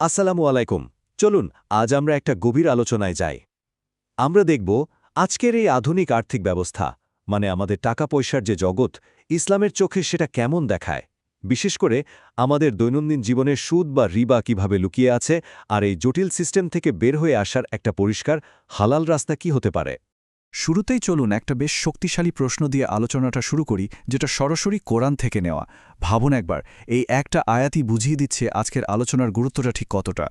আসসালামু আলাইকুম। চলুন, আজ আমরা একটা গভীর আলোচনায় যাই। আমরা দেখব, আজকের এই আধুনিক আর্থিক ব্যবস্থা মানে আমাদের টাকা পয়সার যে জগৎ, ইসলামের চোখে সেটা কেমন দেখায়? বিশেষ করে, আমাদের দৈনন্দিন জীবনের সুদ বা রিবা কীভাবে লুকিয়ে আছে, আর এই জটিল সিস্টেম থেকে বের হয়ে আসার একটা পরিষ্কার, হালাল রাস্তা কি হতে পারে? শুরুতেই চলুন একটা বেশ শক্তিশালী প্রশ্ন দিয়ে আলোচনাটা শুরু করি, যেটা সরাসরি কোরআন থেকে নেওয়া। ভাবুন একবার, এই একটা আয়াতই বুঝিয়ে দিচ্ছে আজকের আলোচনার গুরুত্বটা ঠিক কতটা।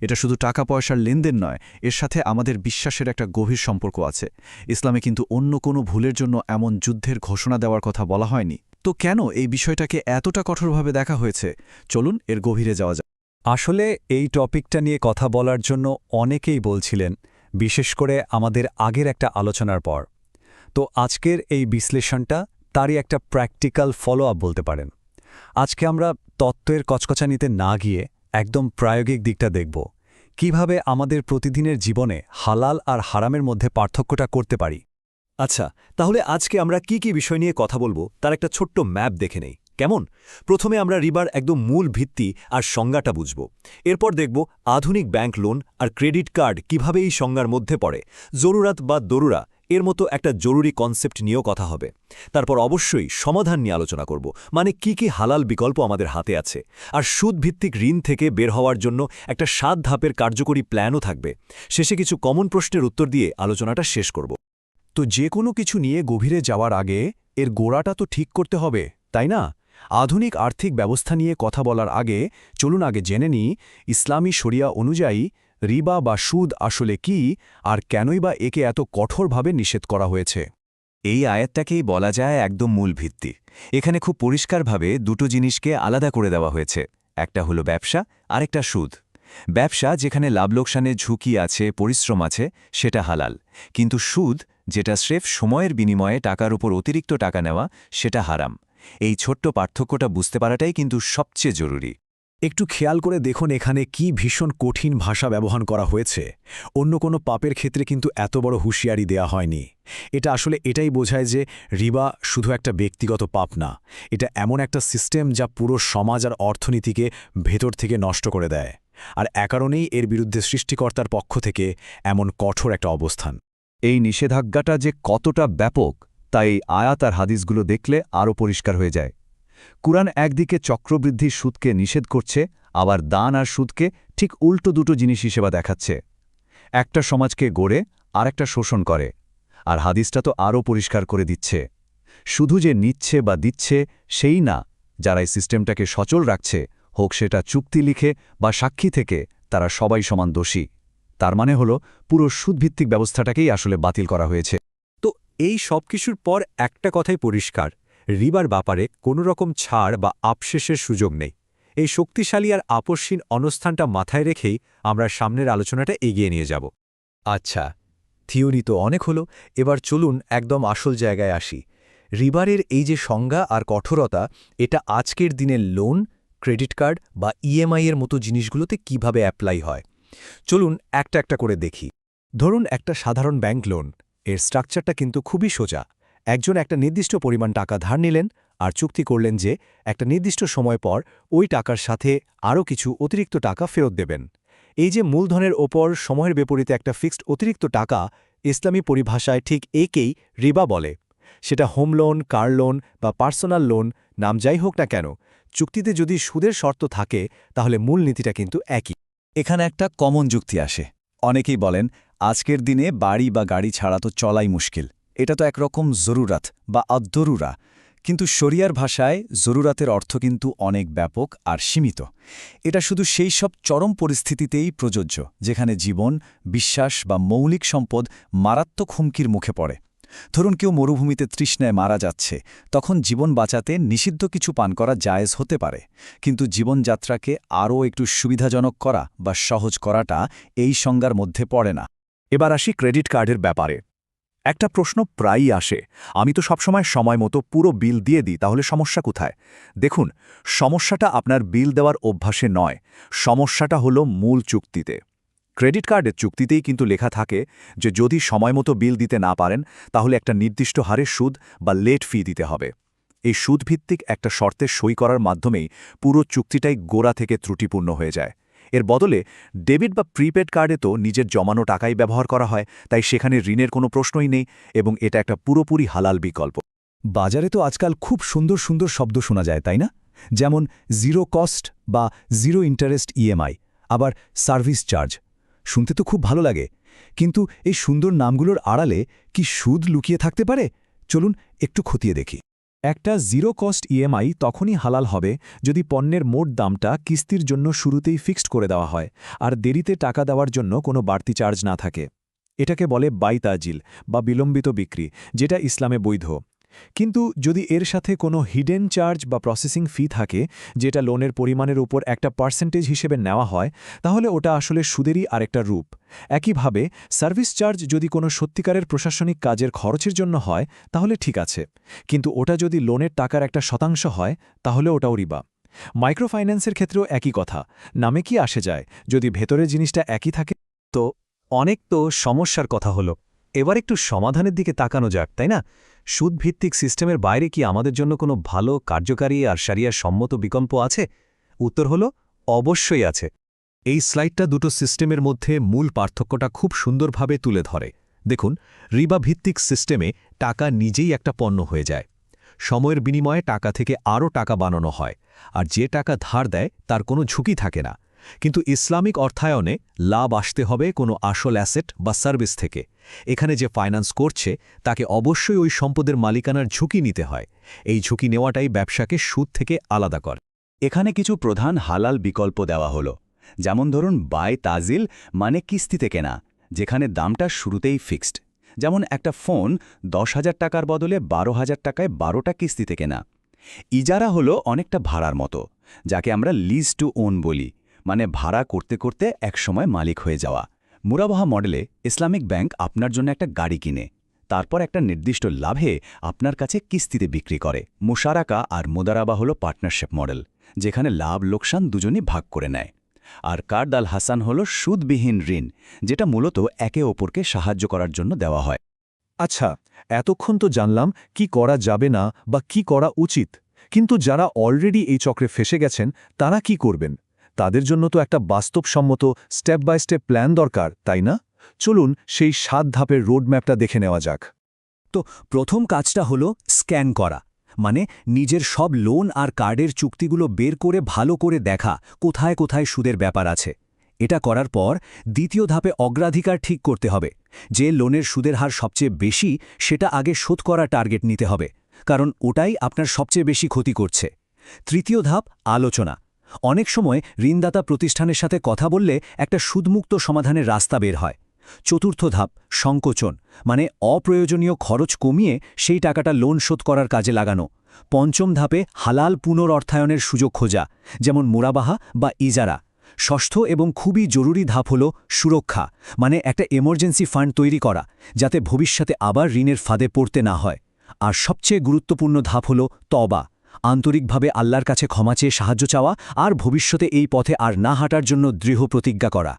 এটা শুধু টাকা পয়সার লেনদেন নয়, এর সাথে আমাদের বিশ্বাসের একটা গভীর সম্পর্ক আছে। ইসলামে কিন্তু অন্য কোনো ভুলের জন্য এমন যুদ্ধের ঘোষণা দেওয়ার কথা বলা হয়নি। তো কেন এই বিষয়টাকে এতটা কঠোরভাবে দেখা হয়েছে? চলুন এর গভীরে যাওয়া যাক। আসলে এই টপিকটা নিয়ে কথা বলার জন্য অনেকেই বলছিলেন বিশেষ করে আমাদের আগের একটা আলোচনার পর। তো আজকের এই বিশ্লেষণটা তারই একটা প্র্যাকটিক্যাল ফলো আপ বলতে পারেন। আজকে আমরা তত্ত্বের কচকচানিতে না গিয়ে একদম প্রায়োগিক দিকটা দেখব। কীভাবে আমাদের প্রতিদিনের জীবনে হালাল আর হারামের মধ্যে পার্থক্যটা করতে পারি? আচ্ছা তাহলে আজকে আমরা কি কি বিষয় নিয়ে কথা বলব তার একটা ছোট্ট ম্যাপ দেখে নেই। কেমন? প্রথমে আমরা রিবার একদম মূল ভিত্তি আর সংজ্ঞাটা বুঝব। এরপর দেখব আধুনিক ব্যাংক লোন আর ক্রেডিট কার্ড কীভাবে এই সংজ্ঞার মধ্যে পড়ে। জরুরাত বা দরুরা, এর মতো একটা জরুরি কনসেপ্ট নিয়েও কথা হবে। তারপর অবশ্যই সমাধান নিয়ে আলোচনা করব মানে কি কি হালাল বিকল্প আমাদের হাতে আছে। আর সুদভিত্তিক ঋণ থেকে বের হওয়ার জন্য একটা সাত ধাপের কার্যকরী প্ল্যানও থাকবে। শেষে কিছু কমন প্রশ্নের উত্তর দিয়ে আলোচনাটা শেষ করব। তো যে কোনো কিছু নিয়ে গভীরে যাওয়ার আগে এর গোড়াটা তো ঠিক করতে হবে, তাই না? আধুনিক আর্থিক ব্যবস্থা নিয়ে কথা বলার আগে চলুন আগে জেনে নিই, ইসলামী শরিয়া অনুযায়ী রিবা বা সুদ আসলে কি আর কেনই বা একে এত কঠোরভাবে নিষেধ করা হয়েছে? এই আয়াতটাকেই বলা যায় একদম মূল ভিত্তি। এখানে খুব পরিষ্কারভাবে দুটো জিনিসকে আলাদা করে দেওয়া হয়েছে। একটা হলো ব্যবসা, আরেকটা সুদ। ব্যবসা যেখানে লাভ লোকসানের ঝুঁকি আছে, পরিশ্রম আছে, সেটা হালাল। কিন্তু সুদ, যেটা স্রেফ সময়ের বিনিময়ে টাকার উপর অতিরিক্ত টাকা নেওয়া, সেটা হারাম। এই ছোট্ট পার্থক্যটা বুঝতে পারাটাই কিন্তু সবচেয়ে জরুরি। একটু খেয়াল করে দেখুন এখানে কি ভীষণ কঠিন ভাষা ব্যবহার করা হয়েছে। অন্য কোনো পাপের ক্ষেত্রে কিন্তু এত বড় হুঁশিয়ারি দেয়া হয়নি। এটা আসলে এটাই বোঝায় যে রিবা শুধু একটা ব্যক্তিগত পাপ না, এটা এমন একটা সিস্টেম যা পুরো সমাজ আর অর্থনীতিকে ভেতর থেকে নষ্ট করে দেয়। আর এ কারণেই এর বিরুদ্ধে সৃষ্টিকর্তার পক্ষ থেকে এমন কঠোর একটা অবস্থান। এই নিষেধাজ্ঞাটা যে কতটা ব্যাপক তা এই আয়াত আর হাদিসগুলো দেখলে আরও পরিষ্কার হয়ে যায়। কুরআন একদিকে চক্রবৃদ্ধির সুদকে নিষেধ করছে, আবার দান আর সুদকে ঠিক উল্টো দুটো জিনিস হিসেবে দেখাচ্ছে। একটা সমাজকে গড়ে আর একটা শোষণ করে। আর হাদিসটা তো আরও পরিষ্কার করে দিচ্ছে। শুধু যে নিচ্ছে বা দিচ্ছে সেই না, যারা এই সিস্টেমটাকে সচল রাখছে, হোক সেটা চুক্তি লিখে বা সাক্ষী থেকে, তারা সবাই সমান দোষী। তার মানে হল, পুরো সুদভিত্তিক ব্যবস্থাটাকেই আসলে বাতিল করা হয়েছে। এই সব কিছুর পর একটা কথাই পরিষ্কার, রিবার ব্যাপারে কোনো রকম ছাড় বা আপশেষের সুযোগ নেই। এই শক্তিশালী আর আপসহীন অনস্থানটা মাথায় রেখেই আমরা সামনের আলোচনাটা এগিয়ে নিয়ে যাব। আচ্ছা থিওরি তো অনেক হলো, এবার চলুন একদম আসল জায়গায় আসি। রিবারের এই যে সংজ্ঞা আর কঠোরতা, এটা আজকের দিনের লোন, ক্রেডিট কার্ড বা ইএমআই এর মতো জিনিসগুলোতে কীভাবে অ্যাপ্লাই হয়? চলুন একটা একটা করে দেখি। ধরুন একটা সাধারণ ব্যাংক লোন এর স্ট্রাকচারটা কিন্তু খুবই সোজা। একজন একটা নির্দিষ্ট পরিমাণ টাকা ধার নিলেন আর চুক্তি করলেন যে একটা নির্দিষ্ট সময় পর ওই টাকার সাথে আরও কিছু অতিরিক্ত টাকা ফেরত দেবেন। এই যে মূলধনের ওপর সময়ের বিপরীতে একটা ফিক্সড অতিরিক্ত টাকা ইসলামী পরিভাষায় ঠিক একেই রিবা বলে। সেটা হোম লোন, কার লোন বা পার্সোনাল লোন, নাম যাই হোক না কেন, চুক্তিতে যদি সুদের শর্ত থাকে তাহলে মূল নীতিটা কিন্তু একই। এখানে একটা কমন যুক্তি আসে। অনেকেই বলেন, আজকের দিনে বাড়ি বা গাড়ি ছাড়া তো চলাই মুশকিল। এটা তো একরকম জরুরাত বা আদরুরা কিন্তু শরিয়ার ভাষায় জরুরাতের অর্থ কিন্তু অনেক ব্যাপক আর সীমিত। এটা শুধু সেই সব চরম পরিস্থিতিতেই প্রযোজ্য, যেখানে জীবন, বিশ্বাস বা মৌলিক সম্পদ মারাত্মক হুমকির মুখে পড়ে। ধরুন কেউ মরুভূমিতে তৃষ্ণায় মারা যাচ্ছে, তখন জীবন বাঁচাতে নিষিদ্ধ কিছু পান করা জায়েজ হতে পারে। কিন্তু জীবনযাত্রাকে আরও একটু সুবিধাজনক করা বা সহজ করাটা এই সংজ্ঞার মধ্যে পড়ে না। এবার আসি ক্রেডিট কার্ডের ব্যাপারে। একটা প্রশ্ন প্রায়ই আসে, আমি তো সবসময় সময় মতো পুরো বিল দিয়ে দিই, তাহলে সমস্যা কোথায়? দেখুন, সমস্যাটা আপনার বিল দেওয়ার অভ্যাসে নয়, সমস্যাটা হলো মূল চুক্তিতে। ক্রেডিট কার্ডের চুক্তিতেই কিন্তু লেখা থাকে যে যদি সময় মতো বিল দিতে না পারেন, তাহলে একটা নির্দিষ্ট হারে সুদ বা লেট ফি দিতে হবে। এই সুদভিত্তিক একটা শর্তে সই করার মাধ্যমেই পুরো চুক্তিটাই গোড়া থেকে ত্রুটিপূর্ণ হয়ে যায়। এর বদলে ডেবিট বা প্রিপেড কার্ডে তো নিজের জমানো টাকাই ব্যবহার করা হয়, তাই সেখানে ঋণের কোনো প্রশ্নই নেই এবং এটা একটা পুরোপুরি হালাল বিকল্প। বাজারে তো আজকাল খুব সুন্দর সুন্দর শব্দ শোনা যায়, তাই না? যেমন জিরো কস্ট বা জিরো ইন্টারেস্ট ইএমআই, আবার সার্ভিস চার্জ। শুনতে তো খুব ভালো লাগে। কিন্তু এই সুন্দর নামগুলোর আড়ালে কি সুদ লুকিয়ে থাকতে পারে? চলুন একটু খতিয়ে দেখি। একটা জিরো কস্ট ইএমআই তখনই হালাল হবে যদি পণ্যের মোট দামটা কিস্তির জন্য শুরুতেই ফিক্সড করে দেওয়া হয় আর দেরিতে টাকা দেওয়ার জন্য কোনো বাড়তি চার্জ না থাকে। এটাকে বলে বাইতাজিল বা বিলম্বিত বিক্রি, যেটা ইসলামে বৈধ। কিন্তু যদি এর সাথে কোনো হিডেন চার্জ বা প্রসেসিং ফি থাকে, যেটা লোনের পরিমাণের উপর একটা পার্সেন্টেজ হিসেবে নেওয়া হয়, তাহলে ওটা আসলে সুদেরই আরেকটা রূপ। একইভাবে সার্ভিস চার্জ যদি কোনো সত্যিকারের প্রশাসনিক কাজের খরচের জন্য হয়, তাহলে ঠিক আছে। কিন্তু ওটা যদি লোনের টাকার একটা শতাংশ হয়, তাহলে ওটাও রিবা। মাইক্রোফাইন্যান্সের ক্ষেত্রেও একই কথা। নামে কি আসে যায়? যদি ভেতরের জিনিসটা একই থাকে, তো অনেক তো সমস্যার কথা হলো। এবার একটু সমাধানের দিকে তাকানো যাক, তাই না? সুদভিত্তিক সিস্টেমের বাইরে কি আমাদের জন্য কোনো ভালো, কার্যকারী আর সারিয়ার সম্মত বিকল্প আছে? উত্তর হল, অবশ্যই আছে। এই স্লাইডটা দুটো সিস্টেমের মধ্যে মূল পার্থক্যটা খুব সুন্দরভাবে তুলে ধরে। দেখুন, রিবা ভিত্তিক সিস্টেমে টাকা নিজেই একটা পণ্য হয়ে যায়। সময়ের বিনিময়ে টাকা থেকে আরও টাকা বানানো হয়, আর যে টাকা ধার দেয় তার কোনো ঝুঁকি থাকে না। কিন্তু ইসলামিক অর্থায়নে লাভ আসতে হবে কোনো আসল অ্যাসেট বা সার্ভিস থেকে। এখানে যে ফাইন্যান্স করছে, তাকে অবশ্যই ওই সম্পদের মালিকানার ঝুঁকি নিতে হয়। এই ঝুঁকি নেওয়াটাই ব্যবসাকে সুদ থেকে আলাদা করে। এখানে কিছু প্রধান হালাল বিকল্প দেওয়া হলো। যেমন ধরুন, বাই তাজিল মানে কিস্তিতে কেনা, যেখানে দামটা শুরুতেই ফিক্সড। যেমন একটা ফোন দশ হাজার টাকার বদলে বারো হাজার টাকায় বারোটা কিস্তিতে কেনা। ইজারা হলো অনেকটা ভাড়ার মতো, যাকে আমরা লিজ টু ওন বলি। মানে ভাড়া করতে করতে একসময় মালিক হয়ে যাওয়া। মুরাবাহা মডেলে ইসলামিক ব্যাংক আপনার জন্য একটা গাড়ি কিনে। তারপর একটা নির্দিষ্ট লাভে আপনার কাছে কিস্তিতে বিক্রি করে। মুশারাকা আর মোদারাবা হল পার্টনারশিপ মডেল, যেখানে লাভ, লোকসান দুজনই ভাগ করে নেয়। আর কার্ড আল হাসান হল সুদবিহীন ঋণ, যেটা মূলত একে অপরকে সাহায্য করার জন্য দেওয়া হয়। আচ্ছা এতক্ষণ তো জানলাম কি করা যাবে না বা কি করা উচিত, কিন্তু যারা অলরেডি এই চক্রে ফেসে গেছেন, তারা কি করবেন? তাদের জন্য তো একটা বাস্তবসম্মত স্টেপ বাই স্টেপ প্ল্যান দরকার, তাই না? চলুন সেই সাত ধাপের রোডম্যাপটা দেখে নেওয়া যাক। তো প্রথম কাজটা হলো স্ক্যান করা মানে নিজের সব লোন আর কার্ডের চুক্তিগুলো বের করে ভালো করে দেখা কোথায় কোথায় সুদের ব্যাপার আছে। এটা করার পর দ্বিতীয় ধাপে অগ্রাধিকার ঠিক করতে হবে, যে লোনের সুদের হার সবচেয়ে বেশি সেটা আগে শোধ করা টার্গেট নিতে হবে, কারণ ওটাই আপনার সবচেয়ে বেশি ক্ষতি করছে। তৃতীয় ধাপ আলোচনা অনেক সময় ঋণদাতা প্রতিষ্ঠানের সাথে কথা বললে একটা সুদমুক্ত সমাধানের রাস্তা বের হয়। চতুর্থ ধাপ, সংকোচন মানে অপ্রয়োজনীয় খরচ কমিয়ে সেই টাকাটা লোন শোধ করার কাজে লাগানো। পঞ্চম ধাপে হালাল পুনরর্থায়নের সুযোগ খোঁজা, যেমন মুরাবাহা বা ইজারা। ষষ্ঠ এবং খুবই জরুরি ধাপ হল সুরক্ষা মানে একটা এমার্জেন্সি ফান্ড তৈরি করা, যাতে ভবিষ্যতে আবার ঋণের ফাঁদে পড়তে না হয়। আর সবচেয়ে গুরুত্বপূর্ণ ধাপ হল তবা আন্তরিকভাবে আল্লাহর কাছে ক্ষমা চেয়ে সাহায্য চাওয়া আর ভবিষ্যতে এই পথে আর না হাঁটার জন্য দৃঢ় প্রতিজ্ঞা করা।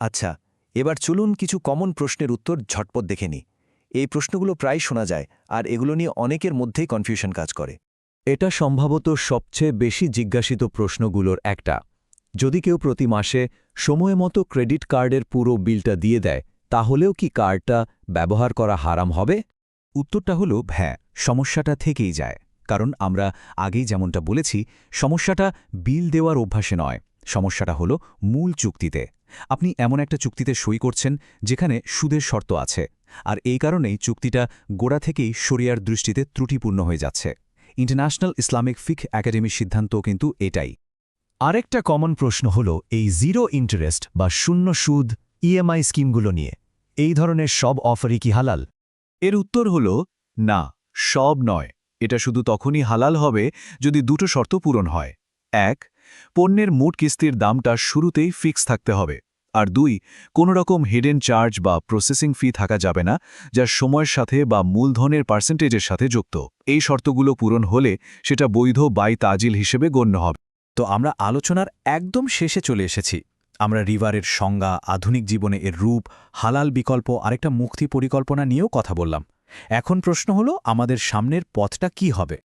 আচ্ছা এবার চলুন কিছু কমন প্রশ্নের উত্তর ঝটপট দেখে নিই। এই প্রশ্নগুলো প্রায় শোনা যায়, আর এগুলো নিয়ে অনেকের মধ্যেই কনফিউশন কাজ করে। এটা সম্ভবত সবচেয়ে বেশি জিজ্ঞাসিত প্রশ্নগুলোর একটা। যদি কেউ প্রতি মাসে সময় মতো ক্রেডিট কার্ডের পুরো বিলটা দিয়ে দেয়, তাহলেও কি কার্ডটা ব্যবহার করা হারাম হবে? উত্তরটা হলো হ্যাঁ সমস্যাটা থেকেই যায়। কারণ আমরা আগেই যেমনটা বলেছি, সমস্যাটা বিল দেওয়ার অভ্যাসে নয়। সমস্যাটা হলো মূল চুক্তিতে। আপনি এমন একটা চুক্তিতে সই করছেন যেখানে সুদের শর্ত আছে। আর এই কারণেই চুক্তিটা গোড়া থেকেই শরিয়ার দৃষ্টিতে ত্রুটিপূর্ণ হয়ে যাচ্ছে। ইন্টারন্যাশনাল ইসলামিক ফিক একাডেমির সিদ্ধান্ত কিন্তু এটাই। আরেকটা কমন প্রশ্ন হল এই জিরো ইন্টারেস্ট বা শূন্য সুদ ইএমআই স্কিমগুলো নিয়ে। এই ধরনের সব অফারই কি হালাল? এর উত্তর হল, না, সব নয়। এটা শুধু তখনই হালাল হবে যদি দুটো শর্ত পূরণ হয়। এক, পণ্যের মোট কিস্তির দামটা শুরুতেই ফিক্স থাকতে হবে। আর দুই কোনো রকম হিডেন চার্জ বা প্রসেসিং ফি থাকা যাবে না, যা সময়ের সাথে বা মূলধনের পার্সেন্টেজের সাথে যুক্ত। এই শর্তগুলো পূরণ হলে সেটা বৈধ বাই তাজিল হিসেবে গণ্য হবে। তো আমরা আলোচনার একদম শেষে চলে এসেছি। আমরা রিভারের সংজ্ঞা, আধুনিক জীবনে এর রূপ, হালাল বিকল্প, আরেকটা মুক্তি পরিকল্পনা নিয়েও কথা বললাম। এখন প্রশ্ন হলো, আমাদের সামনের পথটা কি হবে?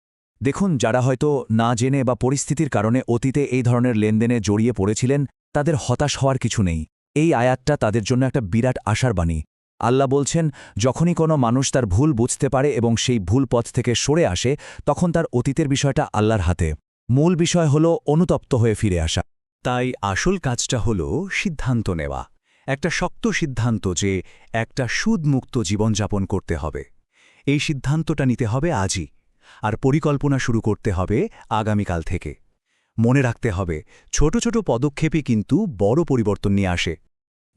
দেখুন, যারা হয়তো না জেনে বা পরিস্থিতির কারণে অতীতে এই ধরনের লেনদেনে জড়িয়ে পড়েছিলেন, তাদের হতাশ হওয়ার কিছু নেই। এই আয়াতটা তাদের জন্য একটা বিরাট আশার বাণী। আল্লাহ বলছেন, যখনই কোনো মানুষ তার ভুল বুঝতে পারে এবং সেই ভুল পথ থেকে সরে আসে, তখন তার অতীতের বিষয়টা আল্লাহর হাতে। মূল বিষয় হল অনুতপ্ত হয়ে ফিরে আসা। তাই আসল কাজটা হল সিদ্ধান্ত নেওয়া। একটা শক্ত সিদ্ধান্ত যে একটা সুদমুক্ত জীবনযাপন করতে হবে। এই সিদ্ধান্তটা নিতে হবে আজই, আর পরিকল্পনা শুরু করতে হবে আগামীকাল থেকে। মনে রাখতে হবে, ছোট ছোট পদক্ষেপই কিন্তু বড় পরিবর্তন নিয়ে আসে।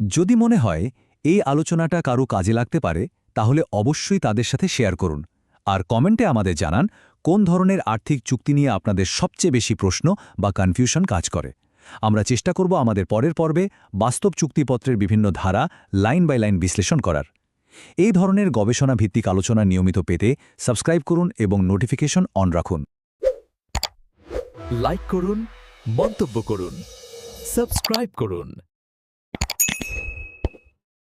যদি মনে হয় এই আলোচনাটা কারও কাজে লাগতে পারে, তাহলে অবশ্যই তাদের সাথে শেয়ার করুন, আর কমেন্টে আমাদের জানান কোন ধরনের আর্থিক চুক্তি নিয়ে আপনাদের সবচেয়ে বেশি প্রশ্ন বা কনফিউশন কাজ করে। আমরা চেষ্টা করব আমাদের পরের পর্বে বাস্তব চুক্তিপত্রের বিভিন্ন ধারা লাইন বাই লাইন বিশ্লেষণ করার। এই ধরনের গবেষণা ভিত্তিক আলোচনা নিয়মিত পেতে সাবস্ক্রাইব করুন এবং নোটিফিকেশন অন রাখুন। লাইক করুন, মন্তব্য করুন, সাবস্ক্রাইব করুন।